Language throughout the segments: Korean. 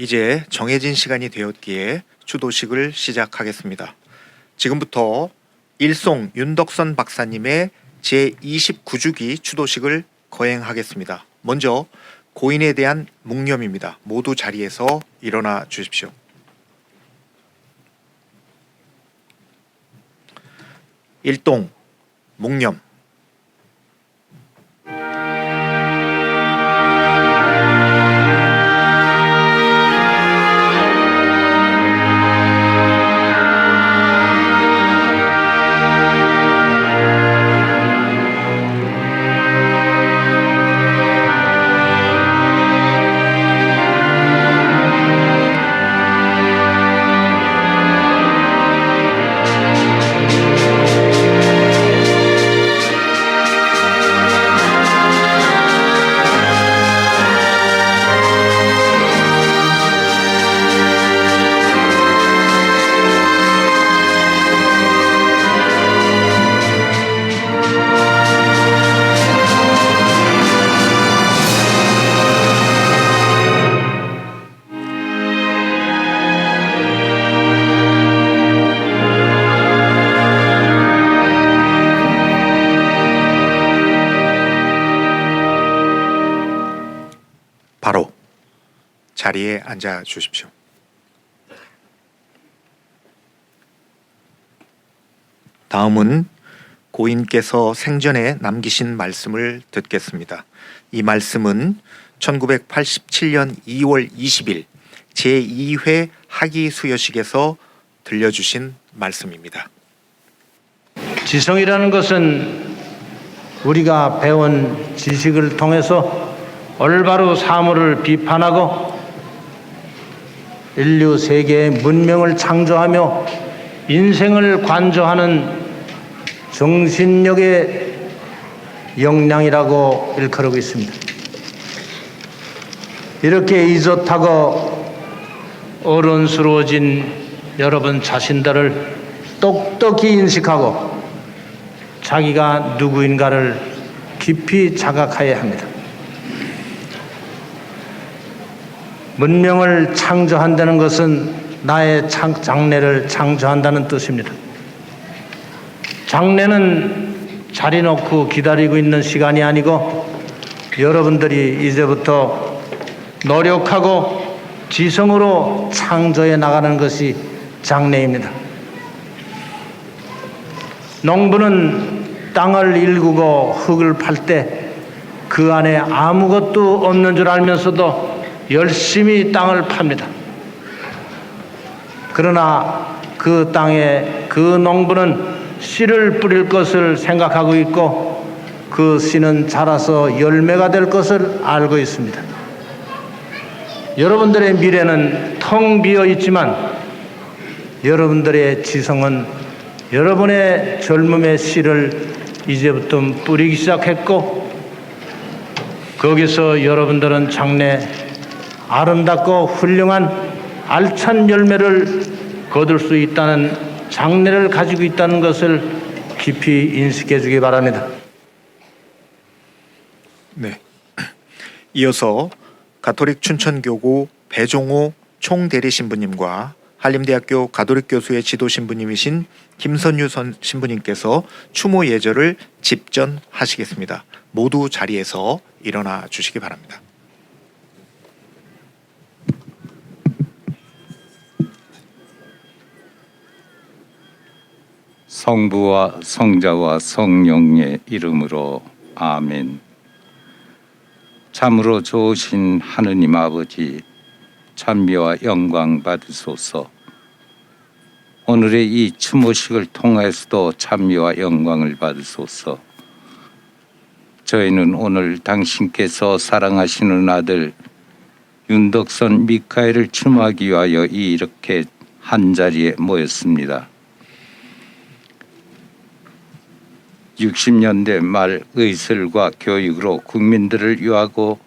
이제 정해진 시간이 되었기에 추도식을 시작하겠습니다. 지금부터 일송 윤덕선 박사님의 제29주기 추도식을 거행하겠습니다. 먼저 고인에 대한 묵념입니다. 모두 자리에서 일어나 주십시오. 일동 묵념 자리에 앉아 주십시오. 다음은 고인께서 생전에 남기신 말씀을 듣겠습니다. 이 말씀은 1987년 2월 20일 제2회 학위 수여식에서 들려주신 말씀입니다. 지성이라는 것은 우리가 배운 지식을 통해서 올바로 사물을 비판하고 인류 세계의 문명을 창조하며 인생을 관조하는 정신력의 역량이라고 일컬어고 있습니다. 이렇게 이젓하고 어른스러워진 여러분 자신들을 똑똑히 인식하고 자기가 누구인가를 깊이 자각해야 합니다. 문명을 창조한다는 것은 나의 창, 장래를 창조한다는 뜻입니다. 장래는 자리 놓고 기다리고 있는 시간이 아니고 여러분들이 이제부터 노력하고 지성으로 창조해 나가는 것이 장래입니다. 농부는 땅을 일구고 흙을 팔 때 그 안에 아무것도 없는 줄 알면서도 열심히 땅을 팝니다. 그러나 그 땅에 그 농부는 씨를 뿌릴 것을 생각하고 있고 그 씨는 자라서 열매가 될 것을 알고 있습니다. 여러분들의 미래는 텅 비어 있지만 여러분들의 지성은 여러분의 젊음의 씨를 이제부터 뿌리기 시작했고 거기서 여러분들은 장래 아름답고 훌륭한 알찬 열매를 거둘 수 있다는 장래를 가지고 있다는 것을 깊이 인식해 주기 바랍니다. 네. 이어서 가톨릭 춘천교구 배종호 총대리 신부님과 한림대학교 가톨릭 교수의 지도 신부님이신 김선유 선 신부님께서 추모 예절을 집전하시겠습니다. 모두 자리에서 일어나 주시기 바랍니다. 성부와 성자와 성령의 이름으로 아멘. 참으로 좋으신 하느님 아버지 찬미와 영광 받으소서. 오늘의 이 추모식을 통해서도 찬미와 영광을 받으소서. 저희는 오늘 당신께서 사랑하시는 아들 윤덕선 미카엘을 추모하기 위하여 이렇게 한 자리에 모였습니다. 60년대 말 의술과 교육으로 국민들을 유하고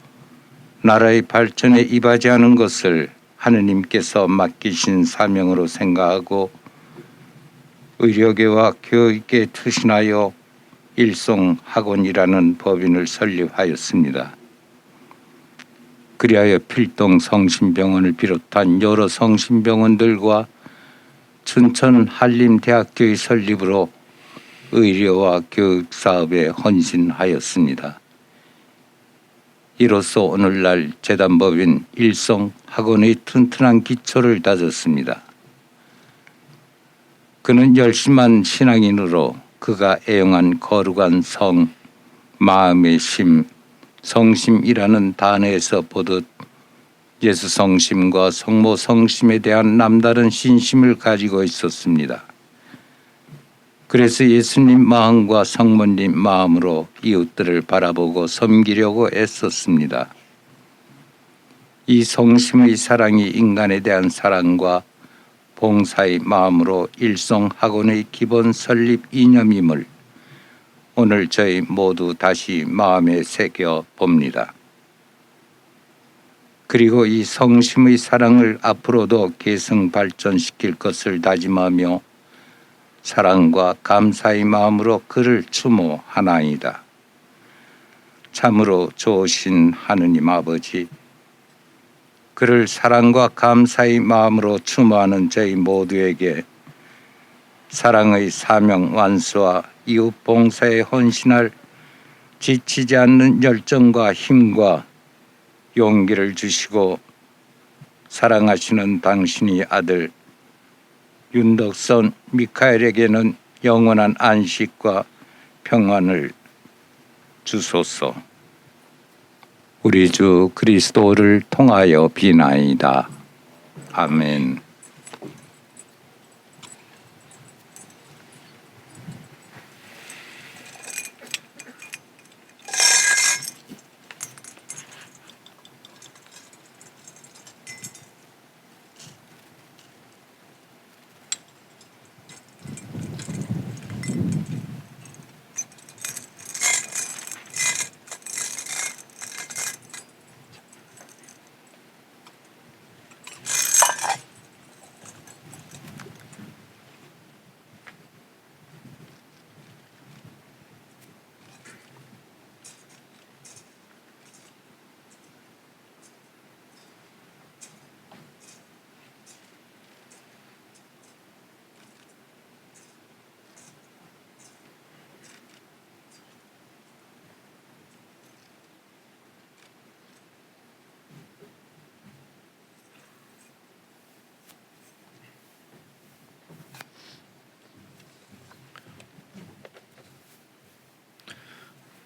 나라의 발전에 이바지하는 것을 하느님께서 맡기신 사명으로 생각하고 의료계와 교육에 투신하여 일송학원이라는 법인을 설립하였습니다. 그리하여 필동 성심병원을 비롯한 여러 성심병원들과 춘천 한림대학교의 설립으로 의료와 교육 사업에 헌신하였습니다. 이로써 오늘날 재단법인 일성 학원의 튼튼한 기초를 다졌습니다. 그는 열심한 신앙인으로 그가 애용한 거룩한 성, 마음의 심, 성심이라는 단어에서 보듯 예수 성심과 성모 성심에 대한 남다른 신심을 가지고 있었습니다. 그래서 예수님 마음과 성모님 마음으로 이웃들을 바라보고 섬기려고 애썼습니다. 이 성심의 사랑이 인간에 대한 사랑과 봉사의 마음으로 일성학원의 기본 설립 이념임을 오늘 저희 모두 다시 마음에 새겨 봅니다. 그리고 이 성심의 사랑을 앞으로도 계승 발전시킬 것을 다짐하며 사랑과 감사의 마음으로 그를 추모하나이다. 참으로 좋으신 하느님 아버지, 그를 사랑과 감사의 마음으로 추모하는 저희 모두에게 사랑의 사명 완수와 이웃 봉사에 헌신할 지치지 않는 열정과 힘과 용기를 주시고 사랑하시는 당신의 아들 윤덕선 미카엘에게는 영원한 안식과 평안을 주소서. 우리 주 그리스도를 통하여 비나이다. 아멘.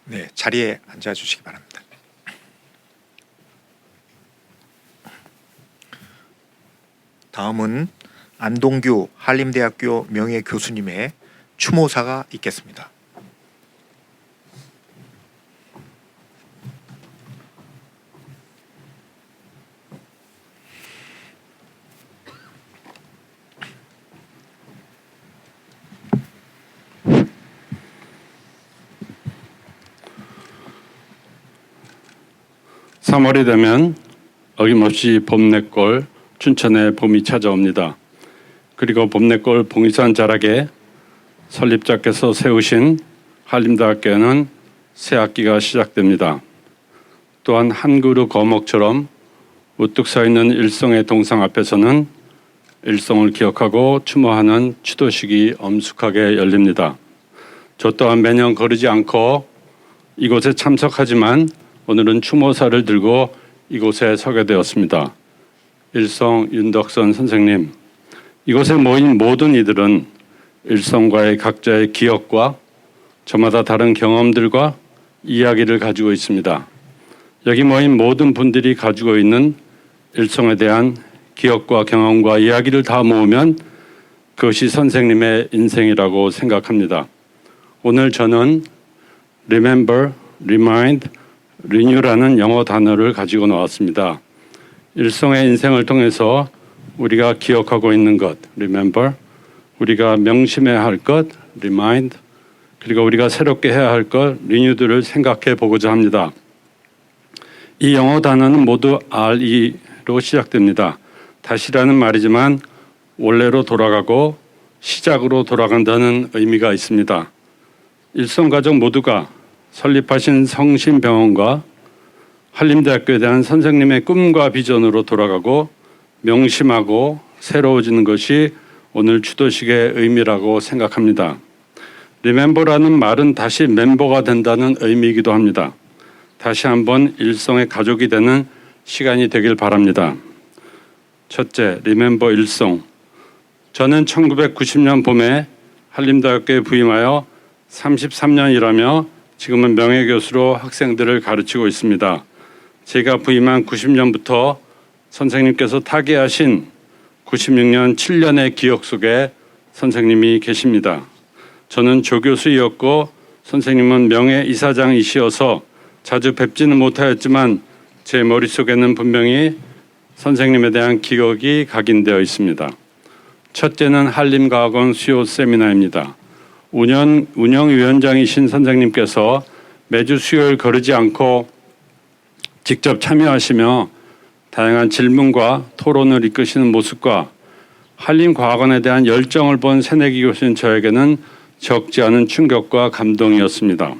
네, 자리에 앉아 주시기 바랍니다. 다음은 안동규 한림대학교 명예 교수님의 추모사가 있겠습니다. 삼월이 되면 어김없이 봄내골 춘천에 봄이 찾아옵니다. 그리고 봄내골 봉이산 자락에 설립자께서 세우신 한림대학교는 새 학기가 시작됩니다. 또한 한 그루 거목처럼 우뚝 서 있는 일성의 동상 앞에서는 일성을 기억하고 추모하는 추도식이 엄숙하게 열립니다. 저 또한 매년 거르지 않고 이곳에 참석하지만 오늘은 추모사를 들고 이곳에 서게 되었습니다. 일성 윤덕선 선생님, 이곳에 모인 모든 이들은 일성과의 각자의 기억과 저마다 다른 경험들과 이야기를 가지고 있습니다. 여기 모인 모든 분들이 가지고 있는 일성에 대한 기억과 경험과 이야기를 다 모으면 그것이 선생님의 인생이라고 생각합니다. 오늘 저는 remember, remind, renew라는 영어 단어를 가지고 나왔습니다. 일성의 인생을 통해서 우리가 기억하고 있는 것, remember, 우리가 명심해야 할 것, remind, 그리고 우리가 새롭게 해야 할 것, renew들을 생각해 보고자 합니다. 이 영어 단어는 모두 RE로 시작됩니다. 다시라는 말이지만 원래로 돌아가고 시작으로 돌아간다는 의미가 있습니다. 일성 가족 모두가 설립하신 성심병원과 한림대학교에 대한 선생님의 꿈과 비전으로 돌아가고 명심하고 새로워지는 것이 오늘 추도식의 의미라고 생각합니다. 리멤버라는 말은 다시 멤버가 된다는 의미이기도 합니다. 다시 한번 일성의 가족이 되는 시간이 되길 바랍니다. 첫째, 리멤버 일성. 저는 1990년 봄에 한림대학교에 부임하여 33년 일하며 지금은 명예교수로 학생들을 가르치고 있습니다. 제가 부임한 90년부터 선생님께서 타계하신 96년 7년의 기억 속에 선생님이 계십니다. 저는 조교수이었고 선생님은 명예 이사장이시어서 자주 뵙지는 못하였지만 제 머릿속에는 분명히 선생님에 대한 기억이 각인되어 있습니다. 첫째는 한림과학원 수요 세미나입니다. 운영, 운영위원장이신 선생님께서 매주 수요일 거르지 않고 직접 참여하시며 다양한 질문과 토론을 이끄시는 모습과 한림과학원에 대한 열정을 본 새내기 교수인 저에게는 적지 않은 충격과 감동이었습니다.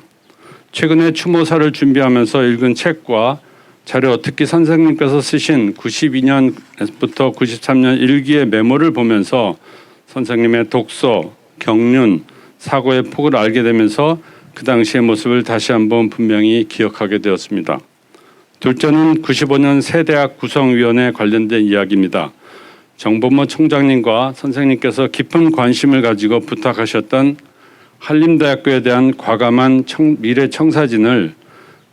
최근에 추모사를 준비하면서 읽은 책과 자료, 특히 선생님께서 쓰신 92년부터 93년 일기의 메모를 보면서 선생님의 독서, 경륜, 사고의 폭을 알게 되면서 그 당시의 모습을 다시 한번 분명히 기억하게 되었습니다. 둘째는 95년 세대학 구성위원회 관련된 이야기입니다. 정범모 총장님과 선생님께서 깊은 관심을 가지고 부탁하셨던 한림대학교에 대한 과감한 청, 미래 청사진을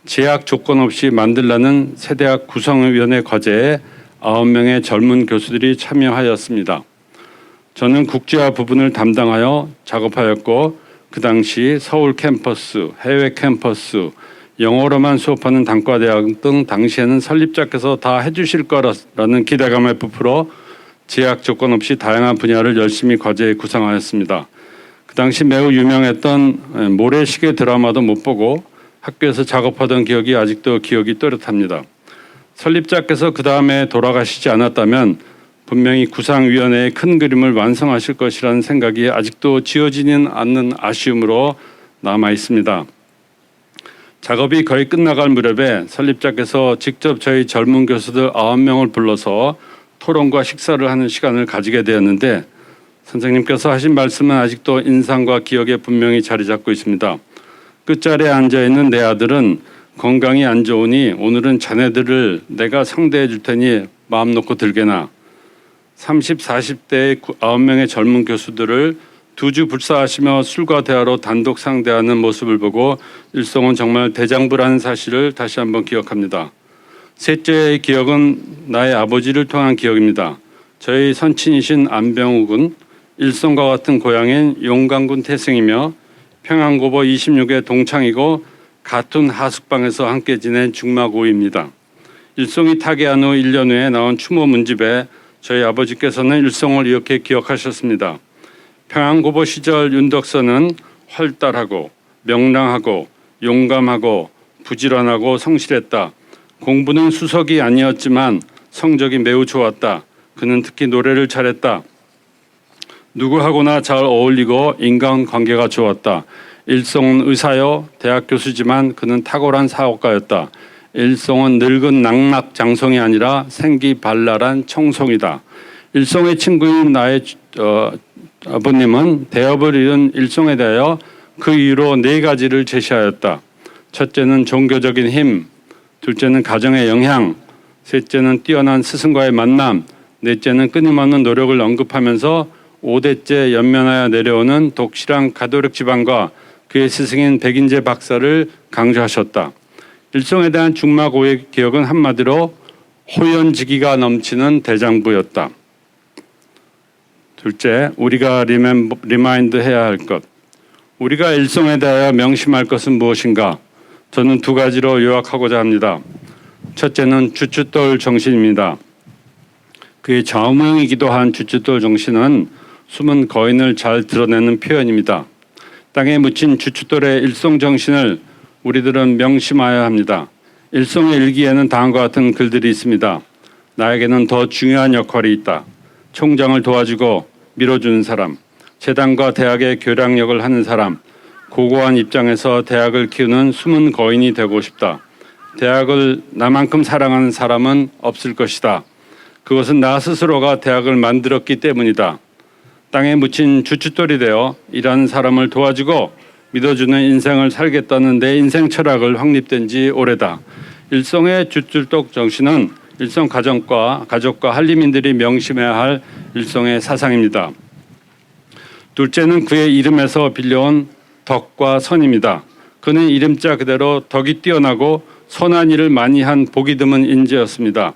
제약 조건 없이 만들라는 세대학 구성위원회 과제에 9명의 젊은 교수들이 참여하였습니다. 저는 국제화 부분을 담당하여 작업하였고 그 당시 서울 캠퍼스, 해외 캠퍼스, 영어로만 수업하는 단과대학 등 당시에는 설립자께서 다 해주실 거라는 기대감에 부풀어 제약 조건 없이 다양한 분야를 열심히 과제에 구상하였습니다. 그 당시 매우 유명했던 모래시계 드라마도 못 보고 학교에서 작업하던 기억이 아직도 기억이 또렷합니다. 설립자께서 그 다음에 돌아가시지 않았다면 분명히 구상위원회의 큰 그림을 완성하실 것이라는 생각이 아직도 지어지는 않는 아쉬움으로 남아 있습니다. 작업이 거의 끝나갈 무렵에 설립자께서 직접 저희 젊은 교수들 아홉 명을 불러서 토론과 식사를 하는 시간을 가지게 되었는데 선생님께서 하신 말씀은 아직도 인상과 기억에 분명히 자리 잡고 있습니다. 끝자리에 앉아 있는 내 아들은 건강이 안 좋으니 오늘은 자네들을 내가 상대해 줄 테니 마음 놓고 들게나 30, 40대의 9명의 젊은 교수들을 두 주 불사하시며 술과 대화로 단독 상대하는 모습을 보고 일성은 정말 대장부라는 사실을 다시 한번 기억합니다. 셋째의 기억은 나의 아버지를 통한 기억입니다. 저희 선친이신 안병욱은 일성과 같은 고향인 용강군 태생이며 평양고보 26의 동창이고 같은 하숙방에서 함께 지낸 중마고입니다. 일성이 타계한 후 1년 후에 나온 추모 문집에 저희 아버지께서는 일성을 이렇게 기억하셨습니다. 평양고보 시절 윤덕선은 활달하고 명랑하고 용감하고 부지런하고 성실했다. 공부는 수석이 아니었지만 성적이 매우 좋았다. 그는 특히 노래를 잘했다. 누구하고나 잘 어울리고 인간 관계가 좋았다. 일성은 의사요 대학 교수지만 그는 탁월한 사업가였다. 일성은 늙은 낙낙 장성이 아니라 생기 발랄한 청송이다. 일성의 친구인 나의 어, 아버님은 대업을 이룬 일성에 대하여 그 이유로 네 가지를 제시하였다. 첫째는 종교적인 힘, 둘째는 가정의 영향, 셋째는 뛰어난 스승과의 만남, 넷째는 끊임없는 노력을 언급하면서 5대째 연면하여 내려오는 독실한 가도력 지방과 그의 스승인 백인재 박사를 강조하셨다. 일성에 대한 중마고의 기억은 한마디로 호연지기가 넘치는 대장부였다. 둘째, 우리가 리멤버, 리마인드 해야 할 것. 우리가 일성에 대하여 명심할 것은 무엇인가? 저는 두 가지로 요약하고자 합니다. 첫째는 주춧돌 정신입니다. 그의 좌우명이기도 한 주춧돌 정신은 숨은 거인을 잘 드러내는 표현입니다. 땅에 묻힌 주춧돌의 일성 정신을 우리들은 명심하여야 합니다. 일성의 일기에는 다음과 같은 글들이 있습니다. 나에게는 더 중요한 역할이 있다. 총장을 도와주고 밀어주는 사람, 재단과 대학의 교량역을 하는 사람, 고고한 입장에서 대학을 키우는 숨은 거인이 되고 싶다. 대학을 나만큼 사랑하는 사람은 없을 것이다. 그것은 나 스스로가 대학을 만들었기 때문이다. 땅에 묻힌 주춧돌이 되어 일하는 사람을 도와주고 믿어주는 인생을 살겠다는 내 인생 철학을 확립된 지 오래다. 일성의 주쭐독 정신은 일성 가정과 가족과 한림인들이 명심해야 할 일성의 사상입니다. 둘째는 그의 이름에서 빌려온 덕과 선입니다. 그는 이름자 그대로 덕이 뛰어나고 선한 일을 많이 한 복이 드문 인재였습니다.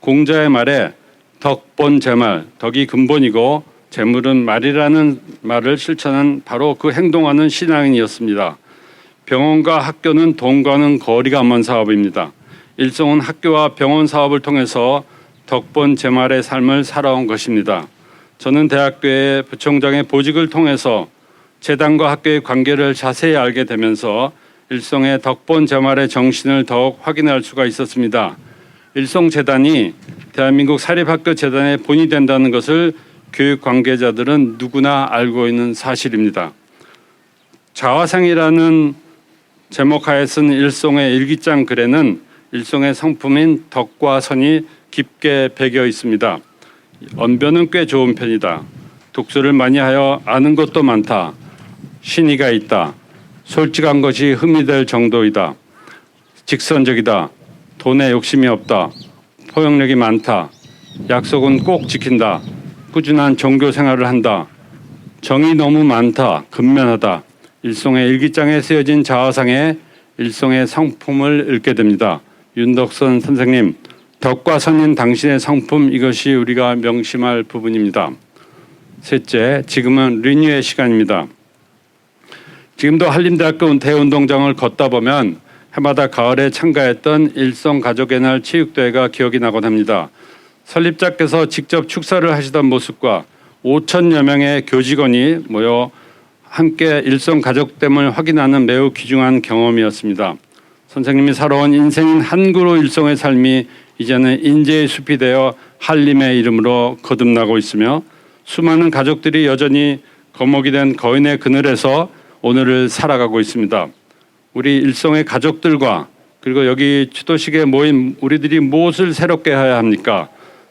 공자의 말에 덕본 제말, 덕이 근본이고 재물은 말이라는 말을 실천한 바로 그 행동하는 신앙인이었습니다. 병원과 학교는 돈과는 거리가 먼 사업입니다. 일성은 학교와 병원 사업을 통해서 덕본 제말의 삶을 살아온 것입니다. 저는 대학교의 부총장의 보직을 통해서 재단과 학교의 관계를 자세히 알게 되면서 일성의 덕본 제말의 정신을 더욱 확인할 수가 있었습니다. 일성 재단이 대한민국 사립학교 재단의 본이 된다는 것을 교육 관계자들은 누구나 알고 있는 사실입니다. 자화상이라는 제목하에 쓴 일송의 일기장 글에는 일송의 성품인 덕과 선이 깊게 배겨 있습니다. 언변은 꽤 좋은 편이다. 독서를 많이 하여 아는 것도 많다. 신의가 있다. 솔직한 것이 흠이 될 정도이다. 직선적이다. 돈에 욕심이 없다. 포용력이 많다. 약속은 꼭 지킨다. 꾸준한 종교 생활을 한다. 정이 너무 많다. 근면하다. 일송의 일기장에 쓰여진 자화상에 일송의 성품을 읽게 됩니다. 윤덕선 선생님, 덕과 선인 당신의 성품 이것이 우리가 명심할 부분입니다. 셋째, 지금은 리뉴의 시간입니다. 지금도 한림대학교 대운동장을 걷다 보면 해마다 가을에 참가했던 일성 가족의 날 체육대회가 기억이 나곤 합니다. 설립자께서 직접 축사를 하시던 모습과 5천여 명의 교직원이 모여 함께 일성 가족됨을 확인하는 매우 귀중한 경험이었습니다. 선생님이 살아온 인생인 한 그루 일성의 삶이 이제는 인재의 숲이 되어 한림의 이름으로 거듭나고 있으며 수많은 가족들이 여전히 거목이 된 거인의 그늘에서 오늘을 살아가고 있습니다. 우리 일성의 가족들과 그리고 여기 추도식에 모인 우리들이 무엇을 새롭게 해야 합니까?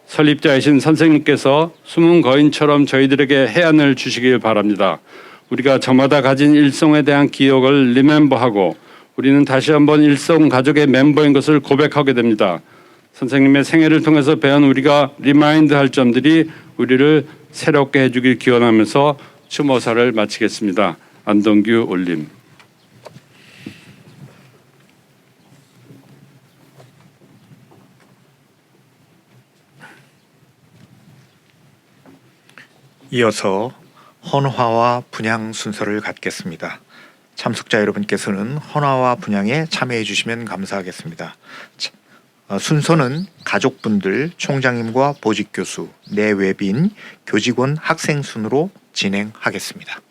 설립자이신 선생님께서 숨은 거인처럼 저희들에게 해안을 주시길 바랍니다. 우리가 저마다 가진 일성에 대한 기억을 리멤버하고 우리는 다시 한번 일성 가족의 멤버인 것을 고백하게 됩니다. 선생님의 생애를 통해서 배운 우리가 리마인드 할 점들이 우리를 새롭게 해주길 기원하면서 추모사를 마치겠습니다. 안동규 올림. 이어서 헌화와 분향 순서를 갖겠습니다. 참석자 여러분께서는 헌화와 분향에 참여해 주시면 감사하겠습니다. 자, 어, 순서는 가족분들, 총장님과 보직 교수, 내외빈, 교직원, 학생 순으로 진행하겠습니다.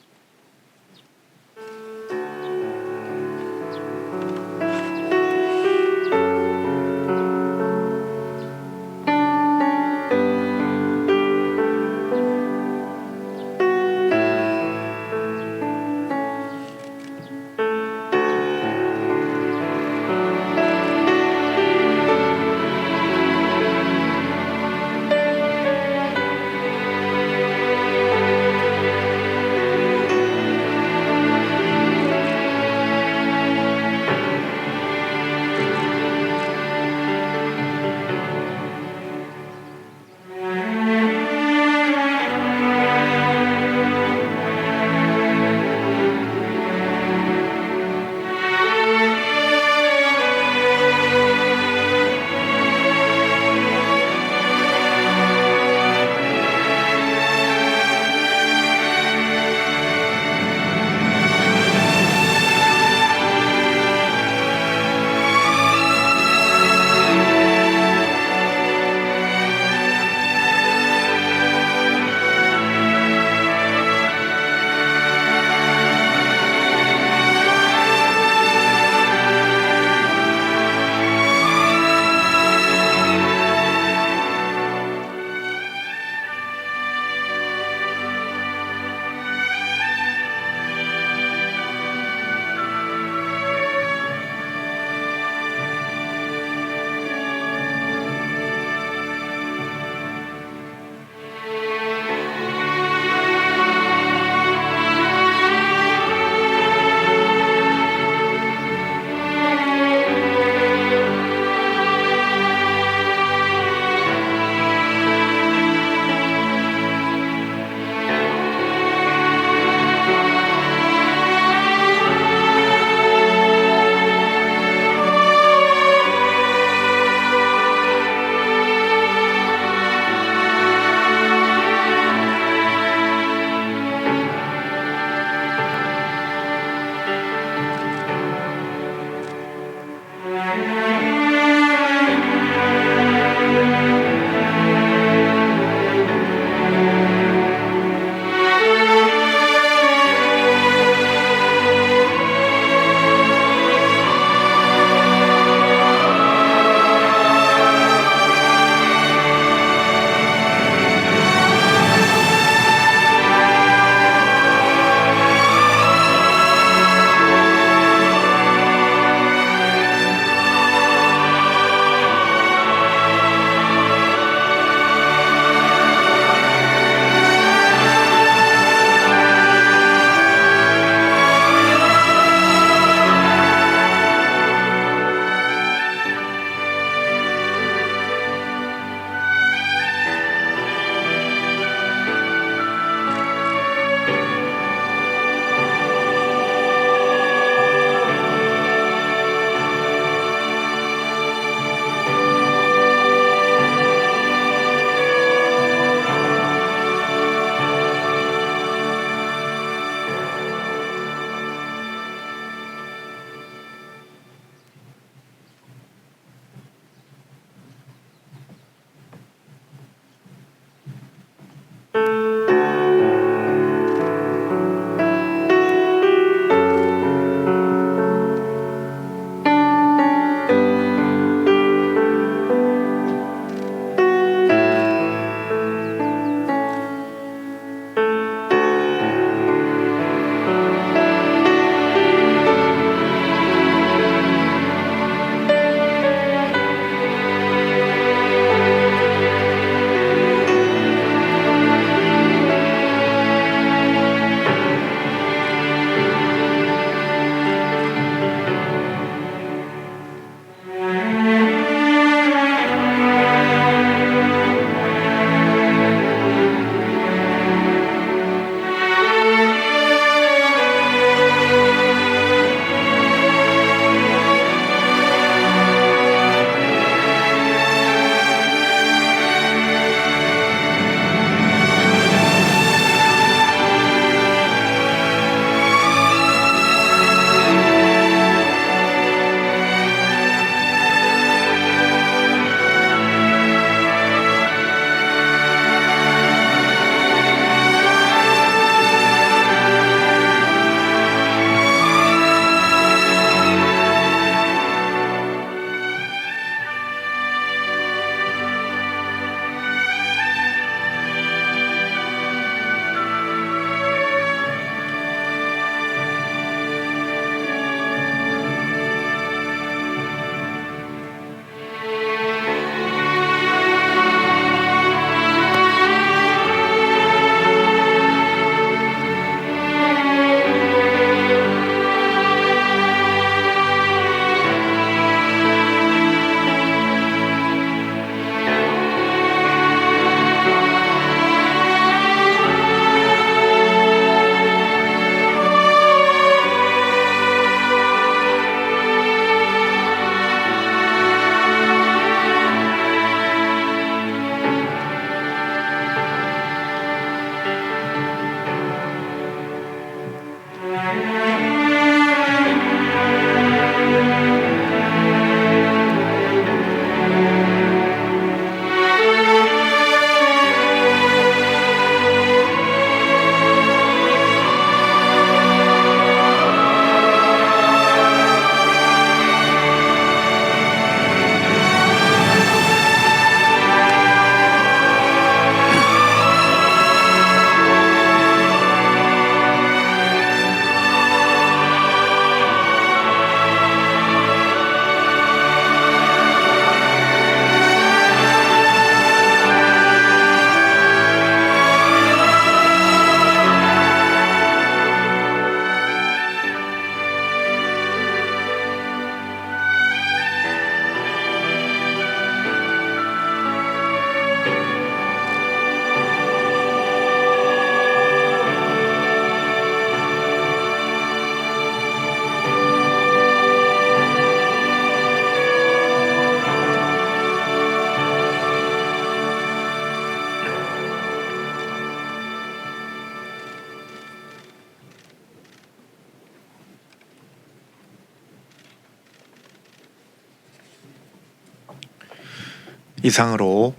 이상으로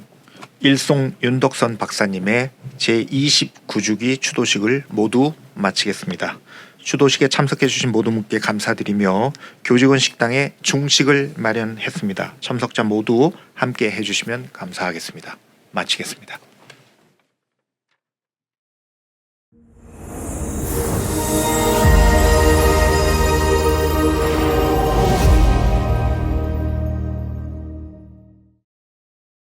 일송 윤덕선 박사님의 제29주기 추도식을 모두 마치겠습니다. 추도식에 참석해 주신 모든 분께 감사드리며 교직원 식당에 중식을 마련했습니다. 참석자 모두 함께 해 주시면 감사하겠습니다. 마치겠습니다.